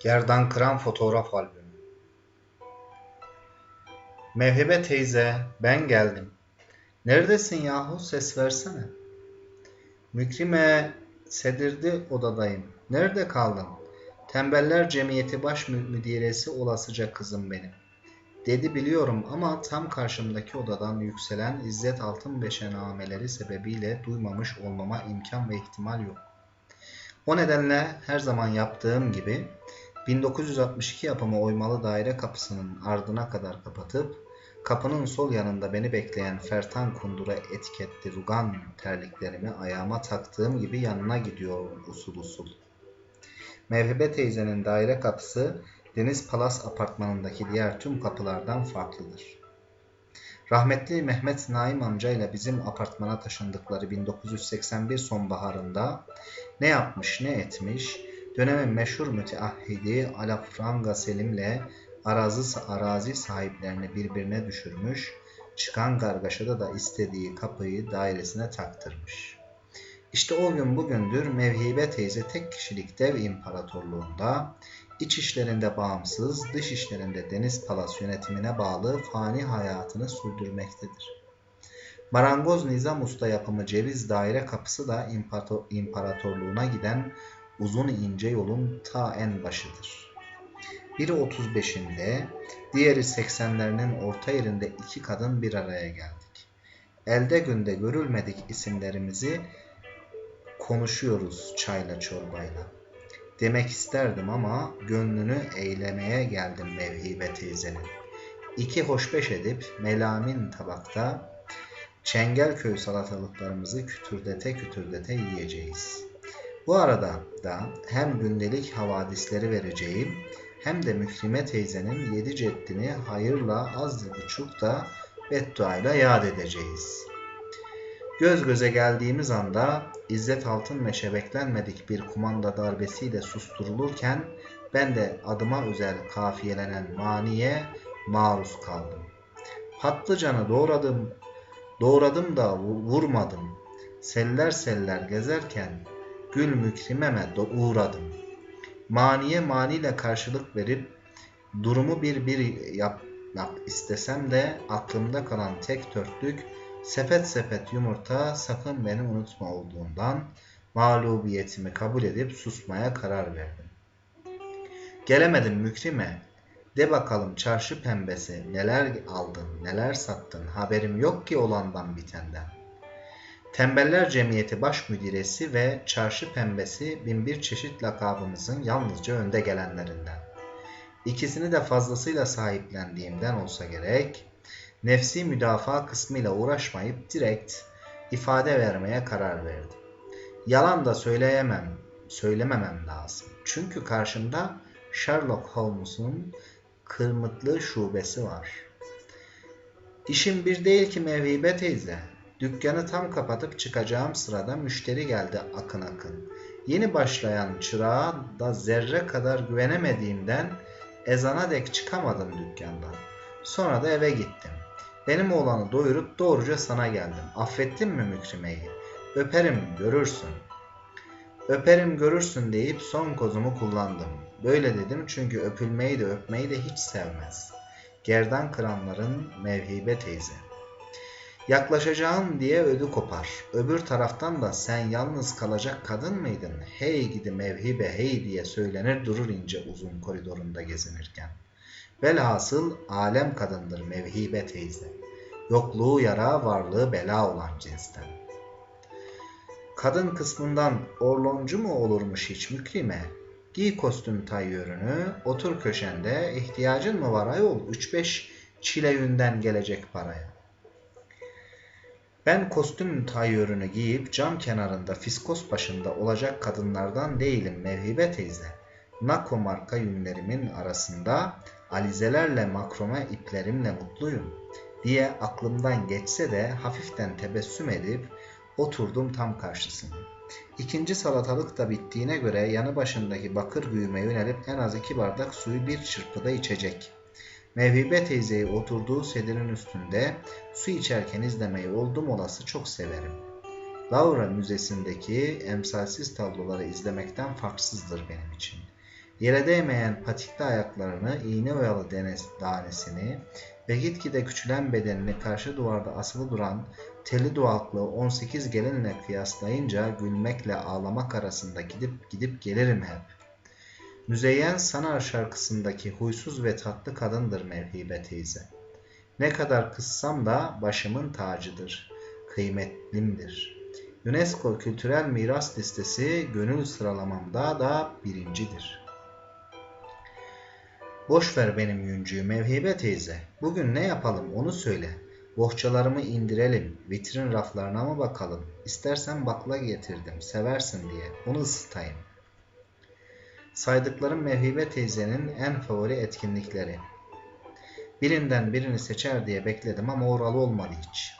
Gerdan Kıran Fotoğraf Albümü Mevhibe teyze, ben geldim. Neredesin yahu, ses versene. Mükrime, sedirdi odadayım. Nerede kaldın? Tembeller Cemiyeti Baş Müdiresi olasıca kızım benim. Dedi biliyorum ama tam karşımdaki odadan yükselen İzzet Altın Beşenameleri sebebiyle duymamış olmama imkan ve ihtimal yok. O nedenle her zaman yaptığım gibi 1962 yapımı oymalı daire kapısının ardına kadar kapatıp kapının sol yanında beni bekleyen Fertan Kundura etiketli rugan terliklerimi ayağıma taktığım gibi yanına gidiyorum usul usul. Mevhibe teyzenin daire kapısı Deniz Palas apartmanındaki diğer tüm kapılardan farklıdır. Rahmetli Mehmet Naim amca ile bizim apartmana taşındıkları 1981 sonbaharında ne yapmış ne etmiş, dönemin meşhur müteahhidi Alafranga Selim'le arazi, arazi sahiplerini birbirine düşürmüş, çıkan gargaşada da istediği kapıyı dairesine taktırmış. İşte o gün bugündür Mevhibe teyze tek kişilik dev imparatorluğunda iç işlerinde bağımsız, dış işlerinde Deniz Palas yönetimine bağlı fani hayatını sürdürmektedir. Marangoz Nizam Usta yapımı Ceviz Daire Kapısı da imparatorluğuna giden uzun ince yolun ta en başıdır. Biri 35'inde, diğeri 80'lerinin orta yerinde iki kadın bir araya geldik. Elde günde görülmedik isimlerimizi konuşuyoruz çayla çorbayla. Demek isterdim ama gönlünü eylemeye geldim Mevhibe teyzenin. İki hoşbeş edip melamin tabakta Çengelköy salatalıklarımızı kütürdete kütürdete yiyeceğiz. Bu arada da hem gündelik havadisleri vereceğim hem de Mükrime teyzenin yedi ceddini hayırla az buçuk da bedduayla yad edeceğiz. Göz göze geldiğimiz anda İzzet Altınmeşe beklenmedik bir kumanda darbesiyle susturulurken ben de adıma özel kafiyelenen maniye maruz kaldım. Patlıcanı doğradım, doğradım da vurmadım. Seller seller gezerken gül mükrimeme uğradım. Maniye maniyle karşılık verip durumu bir bir yapmak istesem de aklımda kalan tek törtlük sepet sepet yumurta sakın beni unutma olduğundan mağlubiyetimi kabul edip susmaya karar verdim. Gelemedim mükrime. De bakalım çarşı pembesi neler aldın neler sattın haberim yok ki olandan bitenden. Tembeller Cemiyeti Baş Müdiresi ve Çarşı Pembesi binbir çeşit lakabımızın yalnızca önde gelenlerinden. İkisini de fazlasıyla sahiplendiğimden olsa gerek, nefsi müdafaa kısmıyla uğraşmayıp direkt ifade vermeye karar verdim. Yalan da söyleyemem, söylememem lazım. Çünkü karşımda Sherlock Holmes'un kırmıtlı şubesi var. İşim bir değil ki Mevhibe teyze. Dükkanı tam kapatıp çıkacağım sırada müşteri geldi akın akın. Yeni başlayan çırağa da zerre kadar güvenemediğimden ezana dek çıkamadım dükkandan. Sonra da eve gittim. Benim oğlanı doyurup doğruca sana geldim. Affettin mi Mükrime'yi? Öperim görürsün. Öperim görürsün deyip son kozumu kullandım. Böyle dedim çünkü öpülmeyi de öpmeyi de hiç sevmez. Gerdan kıranların mevhibe teyze. Yaklaşacağım diye ödü kopar. Öbür taraftan da sen yalnız kalacak kadın mıydın? Hey gidi mevhibe hey diye söylenir durur ince uzun koridorunda gezinirken. Velhasıl alem kadındır mevhibe teyze. Yokluğu yara, varlığı bela olan cinsten. Kadın kısmından orloncu mu olurmuş hiç mükrime? Giy kostüm tayyörünü, otur köşende, ihtiyacın mı var ayol? 3-5 çile yünden gelecek paraya. Ben kostüm tayyörünü giyip cam kenarında fiskos başında olacak kadınlardan değilim Mevhibe teyze. Nako marka yünlerimin arasında alizelerle makrome iplerimle mutluyum diye aklımdan geçse de hafiften tebessüm edip oturdum tam karşısına. İkinci salatalık da bittiğine göre yanı başındaki bakır güğüme yönelip en az iki bardak suyu bir çırpıda içecek. Mevhibe teyzeyi oturduğu sedirin üstünde su içerken izlemeyi oldum olası çok severim. Laura Müzesi'ndeki emsalsiz tabloları izlemekten farksızdır benim için. Yere değmeyen patikli ayaklarını, iğne oyalı deniz danesini ve gitgide küçülen bedenini karşı duvarda asılı duran telli duvaklı 18 gelinle kıyaslayınca gülmekle ağlamak arasında gidip gidip gelirim hep. Müzeyyen Sanar şarkısındaki huysuz ve tatlı kadındır Mevhibe teyze. Ne kadar kıssam da başımın tacıdır, kıymetlimdir. UNESCO Kültürel Miras Listesi gönül sıralamamda da birincidir. Boş ver benim yüncüğü Mevhibe teyze. Bugün ne yapalım onu söyle. Bohçalarımı indirelim, vitrin raflarına mı bakalım? İstersen bakla getirdim, seversin diye, onu ısıtayım. Saydıklarım Mevhibe teyzenin en favori etkinlikleri. Birinden birini seçer diye bekledim ama oralı olmadı hiç.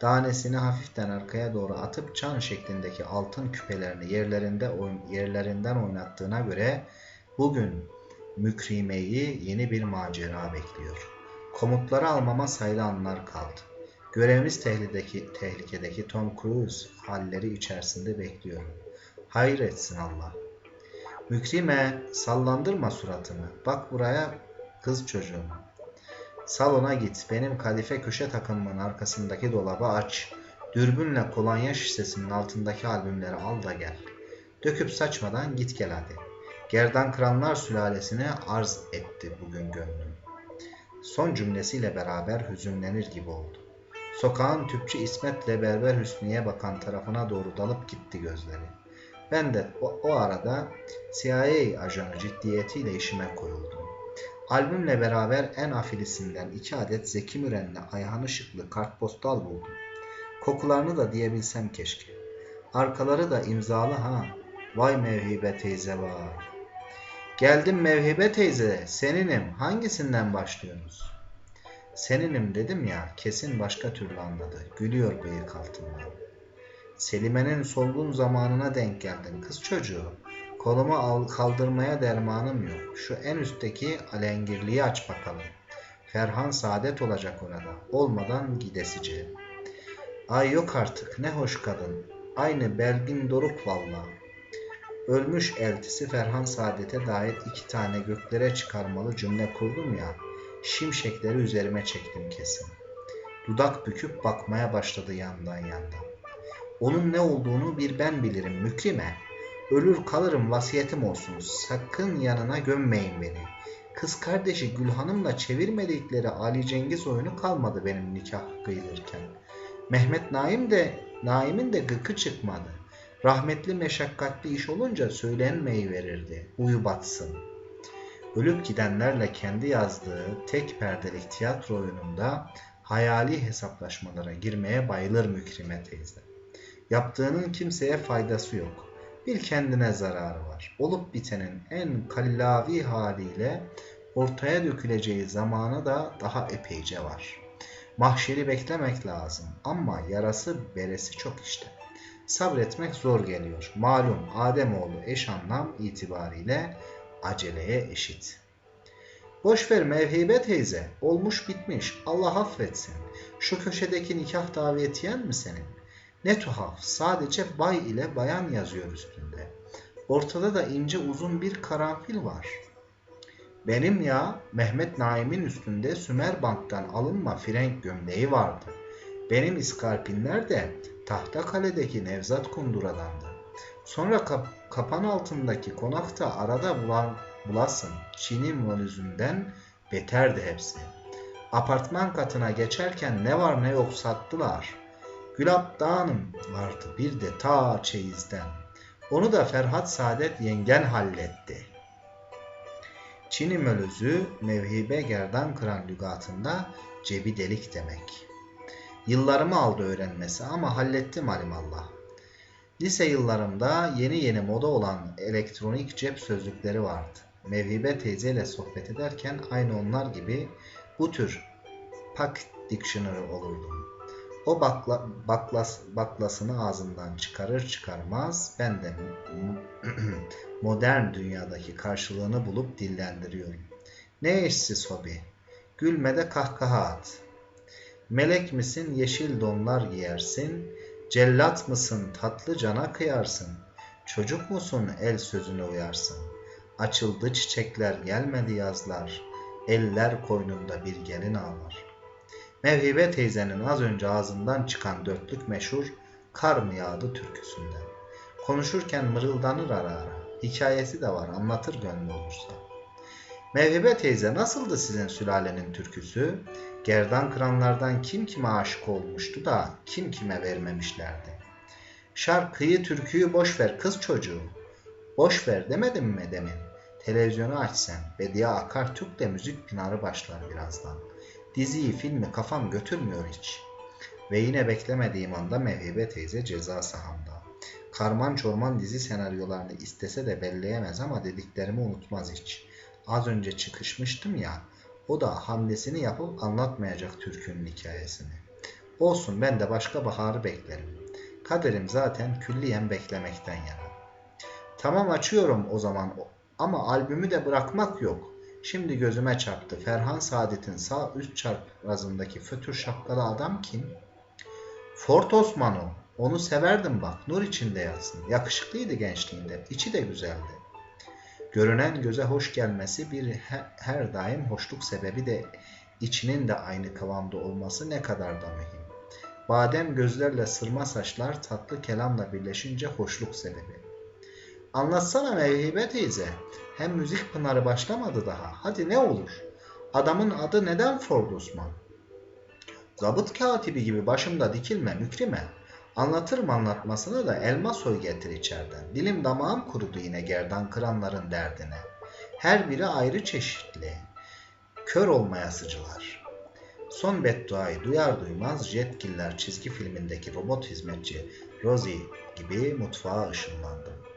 Tanesini hafiften arkaya doğru atıp çan şeklindeki altın küpelerini yerlerinde yerlerinden oynattığına göre bugün Mükrime'yi yeni bir macera bekliyor. Komutları almama sayılı anlar kaldı. Görevimiz tehlikedeki, tehlikedeki Tom Cruise halleri içerisinde bekliyorum. Hayır etsin Allah. Mükrime sallandırma suratını. Bak buraya kız çocuğum. Salona git. Benim kadife köşe takımımın arkasındaki dolabı aç. Dürbünle kolonya şişesinin altındaki albümleri al da gel. Döküp saçmadan git gel hadi. Gerdan Kıranlar sülalesine arz etti bugün gönlüm. Son cümlesiyle beraber hüzünlenir gibi oldu. Sokağın tüpçü İsmet'le berber Hüsnü'ye bakan tarafına doğru dalıp gitti gözleri. Ben de o, o arada CIA ajanı ciddiyetiyle işime koyuldum. Albümle beraber en afilisinden iki adet Zeki Müren'le Ayhan Işıklı kartpostal buldum. Kokularını da diyebilsem keşke. Arkaları da imzalı ha. Vay mevhibe teyze var. Geldim Mevhibe teyze, seninim. Hangisinden başlıyorsunuz? Seninim dedim ya, kesin başka türlü anladı. Gülüyor bıyık altından. Selime'nin solgun zamanına denk geldin kız çocuğu. Kolumu al, kaldırmaya dermanım yok. Şu en üstteki alengirliği aç bakalım. Ferhan saadet olacak orada. Olmadan gidesice. Ay yok artık ne hoş kadın. Aynı Belgin Doruk vallahi. Ölmüş eltisi Ferhan Saadet'e dair iki tane göklere çıkarmalı cümle kurdum ya, şimşekleri üzerime çektim kesin. Dudak büküp bakmaya başladı yandan yandan. Onun ne olduğunu bir ben bilirim mükrime. Ölür kalırım vasiyetim olsun. Sakın yanına gömmeyin beni. Kız kardeşi Gülhanım'la çevirmedikleri Ali Cengiz oyunu kalmadı benim nikah kıyılırken. Mehmet Naim de Naim'in de gıkı çıkmadı. Rahmetli meşakkatli iş olunca söylenmeyi verirdi. Uyu batsın. Ölüp gidenlerle kendi yazdığı tek perdelik tiyatro oyununda hayali hesaplaşmalara girmeye bayılır Mükrime teyze. Yaptığının kimseye faydası yok. Bir kendine zararı var. Olup bitenin en kallavi haliyle ortaya döküleceği zamanı da daha epeyce var. Mahşeri beklemek lazım ama yarası beresi çok işte sabretmek zor geliyor. Malum Ademoğlu eş anlam itibariyle aceleye eşit. Boşver Mevhibe teyze, olmuş bitmiş, Allah affetsin. Şu köşedeki nikah davetiyen mi senin? Ne tuhaf, sadece bay ile bayan yazıyor üstünde. Ortada da ince uzun bir karanfil var. Benim ya, Mehmet Naim'in üstünde Sümerbank'tan alınma frenk gömleği vardı. Benim iskarpinler de Tahta Kale'deki Nevzat Kundura'dandı. Sonra kap kapan altındaki konakta arada bulan, bulasın Çin'in valüzünden beterdi hepsi. Apartman katına geçerken ne var ne yok sattılar. Gülap Dağı'nın vardı bir de ta çeyizden. Onu da Ferhat Saadet yengen halletti. Çin'i mölözü mevhibe gerdan kıran lügatında cebi delik demek.'' Yıllarımı aldı öğrenmesi ama hallettim alimallah. Lise yıllarımda yeni yeni moda olan elektronik cep sözlükleri vardı. Mevhibe teyzeyle sohbet ederken aynı onlar gibi bu tür Pack Dictionary olurdum. O bakla, baklas, baklasını ağzından çıkarır çıkarmaz ben de modern dünyadaki karşılığını bulup dillendiriyorum. Ne eşsiz hobi. Gülmede kahkaha at. Melek misin yeşil donlar giyersin, cellat mısın tatlı cana kıyarsın, çocuk musun el sözüne uyarsın. Açıldı çiçekler gelmedi yazlar. Eller koynunda bir gelin ağlar. Mevhibe teyzenin az önce ağzından çıkan dörtlük meşhur Kar mı yağdı türküsünden. Konuşurken mırıldanır ara ara. Hikayesi de var anlatır gönlü olursa. Mevhibe teyze nasıldı sizin sülalenin türküsü? Gerdan kıranlardan kim kime aşık olmuştu da kim kime vermemişlerdi. Şarkıyı türküyü boş ver kız çocuğu. Boş ver demedim mi demin? Televizyonu aç sen. Bediye Akartürk de müzik pınarı başlar birazdan. Diziyi filmi kafam götürmüyor hiç. Ve yine beklemediğim anda Mevhibe teyze ceza sahamda. Karman çorman dizi senaryolarını istese de belleyemez ama dediklerimi unutmaz hiç. Az önce çıkışmıştım ya, o da hamlesini yapıp anlatmayacak türkünün hikayesini. Olsun ben de başka baharı beklerim. Kaderim zaten külliyen beklemekten yana. Tamam açıyorum o zaman ama albümü de bırakmak yok. Şimdi gözüme çarptı. Ferhan Saadet'in sağ üst çaprazındaki fötür şapkalı adam kim? Fort Osman o. Onu severdim bak. Nur içinde yatsın. Yakışıklıydı gençliğinde. İçi de güzeldi. Görünen göze hoş gelmesi bir her daim hoşluk sebebi de içinin de aynı kıvamda olması ne kadar da mühim. Badem gözlerle sırma saçlar tatlı kelamla birleşince hoşluk sebebi. Anlatsana Mevhibe teyze. Hem müzik pınarı başlamadı daha. Hadi ne olur? Adamın adı neden Ford Osman? Zabıt katibi gibi başımda dikilme mükrime. Anlatırım anlatmasını da elma soy getir içeriden. Dilim damağım kurudu yine gerdan kıranların derdine. Her biri ayrı çeşitli. Kör olmaya sıcılar. Son bedduayı duyar duymaz Jetgiller çizgi filmindeki robot hizmetçi Rosie gibi mutfağa ışınlandım.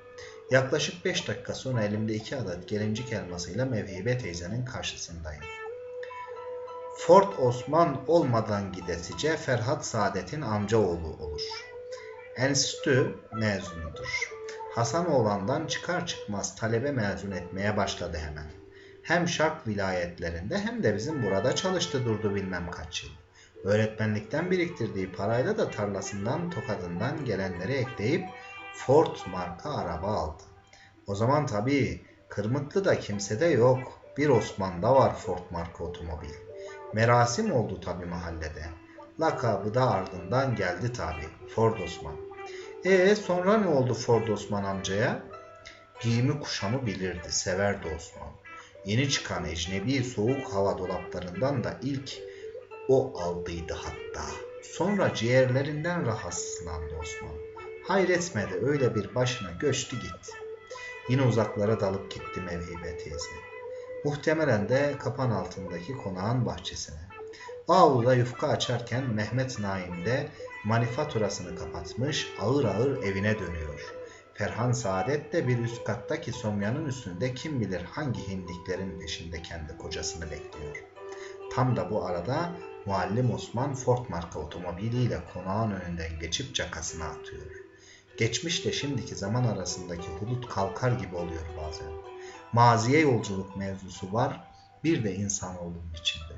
Yaklaşık 5 dakika sonra elimde iki adet gelincik elmasıyla Mevhibe teyzenin karşısındayım. Fort Osman olmadan gidesice Ferhat Saadet'in amcaoğlu olur. Enstitü mezunudur. Hasanoğlan'dan çıkar çıkmaz talebe mezun etmeye başladı hemen. Hem Şark vilayetlerinde hem de bizim burada çalıştı durdu bilmem kaç yıl. Öğretmenlikten biriktirdiği parayla da tarlasından tokadından gelenleri ekleyip Ford marka araba aldı. O zaman tabii Kırmıtlı da kimsede yok. Bir Osman'da var Ford marka otomobil. Merasim oldu tabii mahallede. Lakabı da ardından geldi tabii. Ford Osman. E sonra ne oldu Ford Osman amcaya? Giyimi kuşamı bilirdi, severdi Osman. Yeni çıkan ecnebi soğuk hava dolaplarından da ilk o aldıydı hatta. Sonra ciğerlerinden rahatsızlandı Osman. Hayretmedi öyle bir başına göçtü gitti. Yine uzaklara dalıp gitti Mevhibe teyze. Muhtemelen de kapan altındaki konağın bahçesine. Avluda yufka açarken Mehmet Naim de manifaturasını kapatmış ağır ağır evine dönüyor. Ferhan Saadet de bir üst kattaki somyanın üstünde kim bilir hangi hindiklerin peşinde kendi kocasını bekliyor. Tam da bu arada muallim Osman Ford marka otomobiliyle konağın önünden geçip cakasına atıyor. Geçmişle şimdiki zaman arasındaki hudut kalkar gibi oluyor bazen. Maziye yolculuk mevzusu var, bir de insanoğlunun içinde.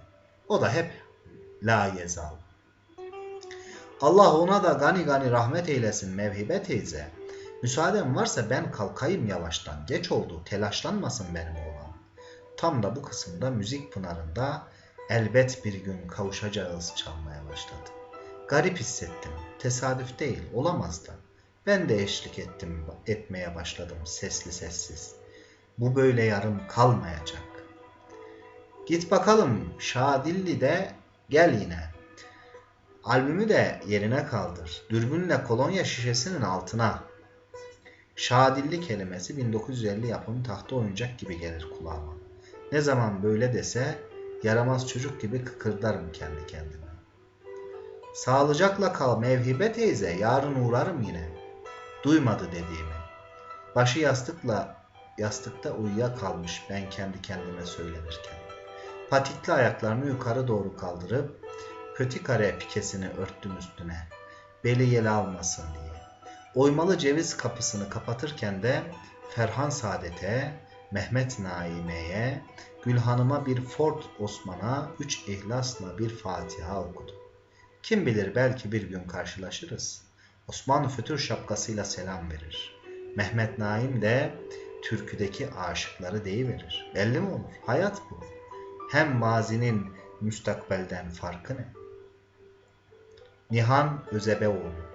O da hep la yezal. Allah ona da gani gani rahmet eylesin Mevhibe teyze. Müsaaden varsa ben kalkayım yavaştan. Geç oldu. Telaşlanmasın benim oğlan. Tam da bu kısımda müzik pınarında elbet bir gün kavuşacağız çalmaya başladı. Garip hissettim. Tesadüf değil, olamaz da. Ben de eşlik ettim, etmeye başladım sesli sessiz. Bu böyle yarım kalmayacak. Git bakalım Şadilli de gel yine. Albümü de yerine kaldır. Dürbünle kolonya şişesinin altına. Şadilli kelimesi 1950 yapım tahta oyuncak gibi gelir kulağıma. Ne zaman böyle dese yaramaz çocuk gibi kıkırdarım kendi kendime. Sağlıcakla kal Mevhibe teyze yarın uğrarım yine. Duymadı dediğimi. Başı yastıkla yastıkta uyuya kalmış ben kendi kendime söylenirken. Patikli ayaklarını yukarı doğru kaldırıp kötü kare pikesini örttüm üstüne. Beli yel almasın diye. Oymalı ceviz kapısını kapatırken de Ferhan Saadet'e, Mehmet Naime'ye, Gülhanım'a bir Ford Osman'a üç ihlasla bir Fatiha okudu. Kim bilir belki bir gün karşılaşırız. Osman fütür şapkasıyla selam verir. Mehmet Naim de türküdeki aşıkları deyiverir. Belli mi olur? Hayat bu. Hem mazinin müstakbelden farkı ne? Nihan Özebeoğlu